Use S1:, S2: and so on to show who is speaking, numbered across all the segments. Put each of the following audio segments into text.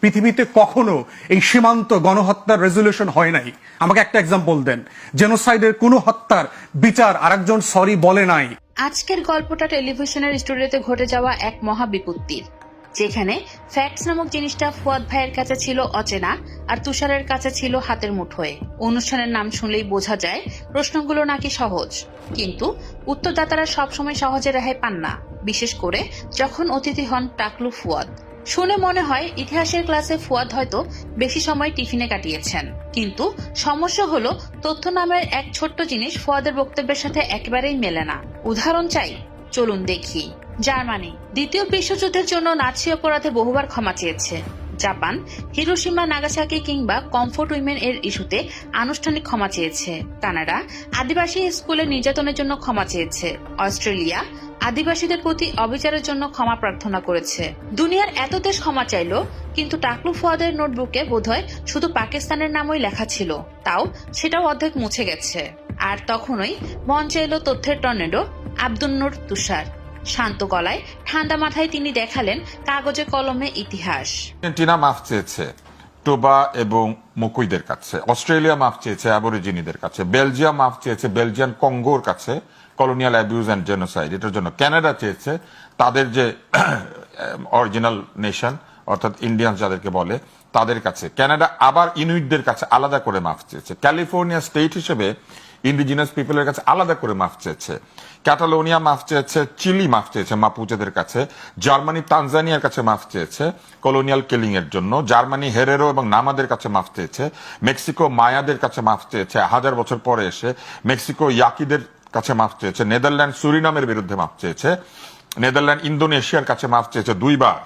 S1: পৃথিবীতে কখনো এই সীমান্ত গণহত্যার রেজলিউশন হয় নাই। আমাকে একটা এক্সাম্পল দেন। জেনোসাইডের কোনো হত্যার বিচার আরেকজন সরি বলে নাই।
S2: আজকের গল্পটা টেলিভিশনের স্টুডিওতে ঘটে যাওয়া এক মহা বিপত্তির যেখানে ফ্যাক্টস নামক জিনিসটা ফুয়াদ ভাইয়ের কাছে ছিল অচেনা আর তুষারের কাছে ছিল হাতের মুঠোয় অনুষ্ঠানের নাম শুনলেই বোঝা যায় প্রশ্নগুলো নাকি সহজ। কিন্তু উত্তরদাতারা সবসময় সহজে রেহাই পান না, বিশেষ করে যখন অতিথি হন টাকলু ফুয়াদ। শুনে মনে হয় ইতিহাসের ক্লাসে ফুয়াদ হয়তো বেশি সময় টিফিনে কাটিয়েছেন। কিন্তু সমস্যা হলো, তথ্য নামের এক ছোট্ট জিনিস ফুয়াদের বক্তব্যের সাথে একেবারেই মেলে না। উদাহরণ চাই, চলুন দেখি। জার্মানি, দ্বিতীয় বিশ্বযুদ্ধের জন্য নাৎসি অপরাধে বহুবার ক্ষমা চেয়েছে। জাপান হিরোসীমা নাগাসাকি কিংবা কমফোর্ট উইমেন এর ইস্যুতে আনুষ্ঠানিক ক্ষমা চেয়েছে। কানাডা, আদিবাসী স্কুলে নির্যাতনের জন্য ক্ষমা চেয়েছে। অস্ট্রেলিয়া, আদিবাসীদের প্রতি অবিচারের জন্য ক্ষমা প্রার্থনা করেছে। দুনিয়ার এত দেশ ক্ষমা চাইল, কিন্তু টাকলু ফুয়াদের নোটবুকে বোধহয় শুধু পাকিস্তানের নামই লেখা ছিল। তাও সেটাও অর্ধেক মুছে গেছে। আর তখনই মঞ্চে এলো তথ্যের টর্নেডো, আব্দুল নূর তুষার। শান্ত গলায় ঠান্ডা মাথায় তিনি দেখালেন কাগজে কলমে ইতিহাস।
S3: আর্জেন্টিনা মাফ চেয়েছে, টোবা এবং মকুইদের কাছে, অস্ট্রেলিয়া মাফ চেয়েছে অ্যাবরিজিনিদের কাছে, বেলজিয়াম মাফ চেয়েছে, বেলজিয়ান কঙ্গোর কাছে, কলোনিয়াল অ্যাবিউজ অ্যান্ড জেনোসাইড, এটার জন্য ক্যানাডা চেয়েছে, তাদের যে অরিজিনাল নেশন, অর্থাৎ ইন্ডিয়ান যাদেরকে বলে, তাদের কাছে। ক্যানাডা আবার ইনুইটদের কাছে আলাদা করে মাফ চেয়েছে। ক্যালিফোর্নিয়া স্টেট হিসেবে ইন্ডিজিনাস পিপলের কাছে আলাদা করে মাফ চেয়েছে। ক্যাটালোনিয়া মাফ চেয়েছে চিলি মাফ চেয়েছে মাপুচেদের কাছে জার্মানি তানজানিয়ার কাছে মাফ চেয়েছে কলোনিয়াল কিলিং এর জন্য জার্মানি হেরেরো এবং নামাদের কাছে মাফ চেয়েছে মেক্সিকো মায়াদের কাছে মাফ চেয়েছে, হাজার বছর পরে এসে মেক্সিকো ইয়াকিদের কাছে মাফ চেয়েছে নেদারল্যান্ড সুরিনামের বিরুদ্ধে মাফ চেয়েছে নেদারল্যান্ড ইন্দোনেশিয়ার কাছে মাফ চেয়েছে দুইবার।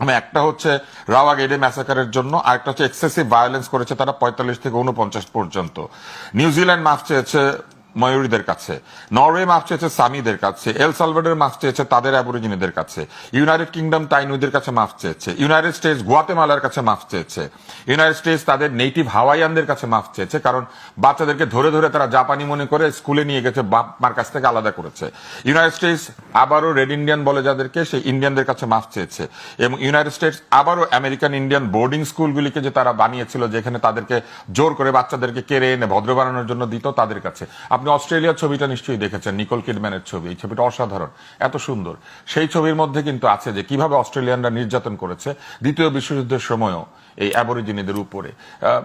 S3: একটা হচ্ছে রাওয়া গেডে ম্যাসাকারের জন্য, আরেকটা হচ্ছে এক্সেসিভ ভায়োলেন্স করেছে তারা পঁয়তাল্লিশ থেকে উনপঞ্চাশ পর্যন্ত। নিউজিল্যান্ড মাফ চেয়েছে ময়ূরীদের কাছে, নরওয়ে মাফ চেয়েছে সামিদের কাছে, এল সালভাডোর মাফ চেয়েছে তাদের অ্যাবরিজিনিদের কাছে, ইউনাইটেড কিংডম তাইনুদের কাছে মাফ চেয়েছে, ইউনাইটেড স্টেটস গুয়াতেমালার কাছে মাফ চেয়েছে, ইউনাইটেড স্টেটস তাদের নেটিভ হাওয়াইয়ানদের কাছে মাফ চেয়েছে, কারণ বাচ্চাদেরকে ধরে ধরে তারা জাপানি মনে করে স্কুলে নিয়ে গেছে, বাপ মার কাছ থেকে আলাদা করেছে। ইউনাইটেড স্টেটস আবারও রেড ইন্ডিয়ান বলে যাদেরকে, সেই ইন্ডিয়ানদের কাছে মাফ চেয়েছে। এবং ইউনাইটেড স্টেটস আবারও আমেরিকান ইন্ডিয়ান বোর্ডিং স্কুলগুলিকে যে তারা বানিয়েছিল, যেখানে তাদেরকে জোর করে বাচ্চাদেরকে কেড়ে এনে ভদ্র বানানোর জন্য দিত তাদের কাছে। আপনি অস্ট্রেলিয়ার ছবিটা নিশ্চয়ই দেখেছেন, নিকোল কিডম্যানের ছবি। এই ছবিটা অসাধারণ, এত সুন্দর। সেই ছবির মধ্যে কিন্তু আছে যে কীভাবে অস্ট্রেলিয়ানরা নির্যাতন করেছে, দ্বিতীয় বিশ্বযুদ্ধের সময়ও এই অ্যাবরিজিনিদের উপরে।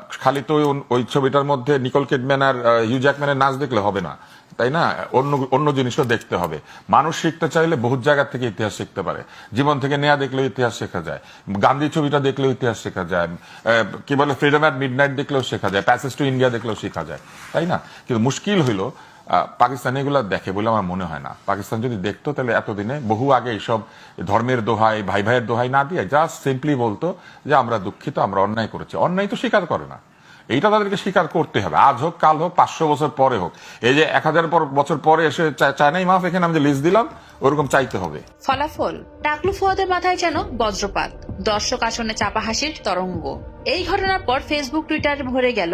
S3: খালি তো ওই- ছবিটার মধ্যে নিকোল কিডম্যান আর হিউজ্যাকম্যানের হিউ জ্যাকম্যানের নাচ দেখলে হবে না। তাই না? অন্য অন্য জিনিসও দেখতে হবে। মানুষ শিখতে চাইলে বহু জায়গা থেকে ইতিহাস শিখতে পারে। জীবন থেকে নেয়া দেখলেও ইতিহাস শেখা যায়। গান্ধী ছবিটা দেখলেও ইতিহাস শেখা যায়। কি বলে ফ্রিডম অ্যাট মিড নাইট দেখলেও শেখা যায়। প্যাসেজ টু ইন্ডিয়া দেখলেও শেখা যায়। তাই না? কিন্তু মুশকিল হইল পাকিস্তান এগুলো দেখে বলে আমার মনে হয় না। পাকিস্তান যদি দেখতো, তাহলে এতদিনে বহু আগে এইসব ধর্মের দোহাই, ভাই ভাইয়ের দোহাই না দিয়ে জাস্ট সিম্পলি বলতো যে আমরা দুঃখিত, আমরা অন্যায় করেছি। অন্যায় তো স্বীকার করে না। এইটা তাদেরকে স্বীকার করতে হবে। আজ হোক, কাল হোক, পাঁচশো বছর পরে হোক। এই যে এক হাজার বছর পরে এসে চায়নাই মাফ, এখানে আমি যে লিস্ট দিলাম, ওরকম চাইতে হবে।
S2: ফলাফল, টাকলু ফুয়াদের মাথায় যেন বজ্রপাত, দর্শক আসনে চাপা হাসির তরঙ্গ। এই ঘটনার পর ফেসবুক টুইটার ভরে গেল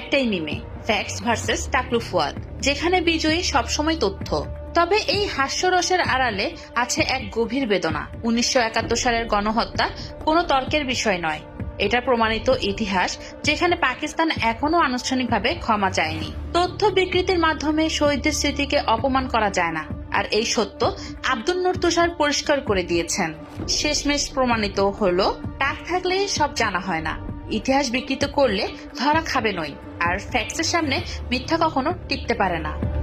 S2: একটাই মিমে ফ্যাক্টস ভার্সেস টাকলু ফুয়াদ, যেখানে বিজয়ী সবসময় তথ্য। তবে এই হাস্যরসের আড়ালে আছে এক গভীর বেদনা। উনিশশো একাত্তর সালের গণহত্যা কোনো তর্কের বিষয় নয়। এটা প্রমাণিত ইতিহাস যেখানে পাকিস্তান এখনও আনুষ্ঠানিকভাবে ক্ষমা চায়নি। তথ্য বিকৃতির মাধ্যমে শহীদদের স্মৃতিকে অপমান করা যায় না। আর এই সত্য আব্দুল নূর তুষার পরিষ্কার করে দিয়েছেন। শেষমেশ প্রমাণিত হলো টাক থাকলে সব জানা হয় না। ইতিহাস বিকৃত করলে ধরা খাবে নই। আর ফ্যাক্টসের সামনে মিথ্যা কখনো টিকতে পারে না।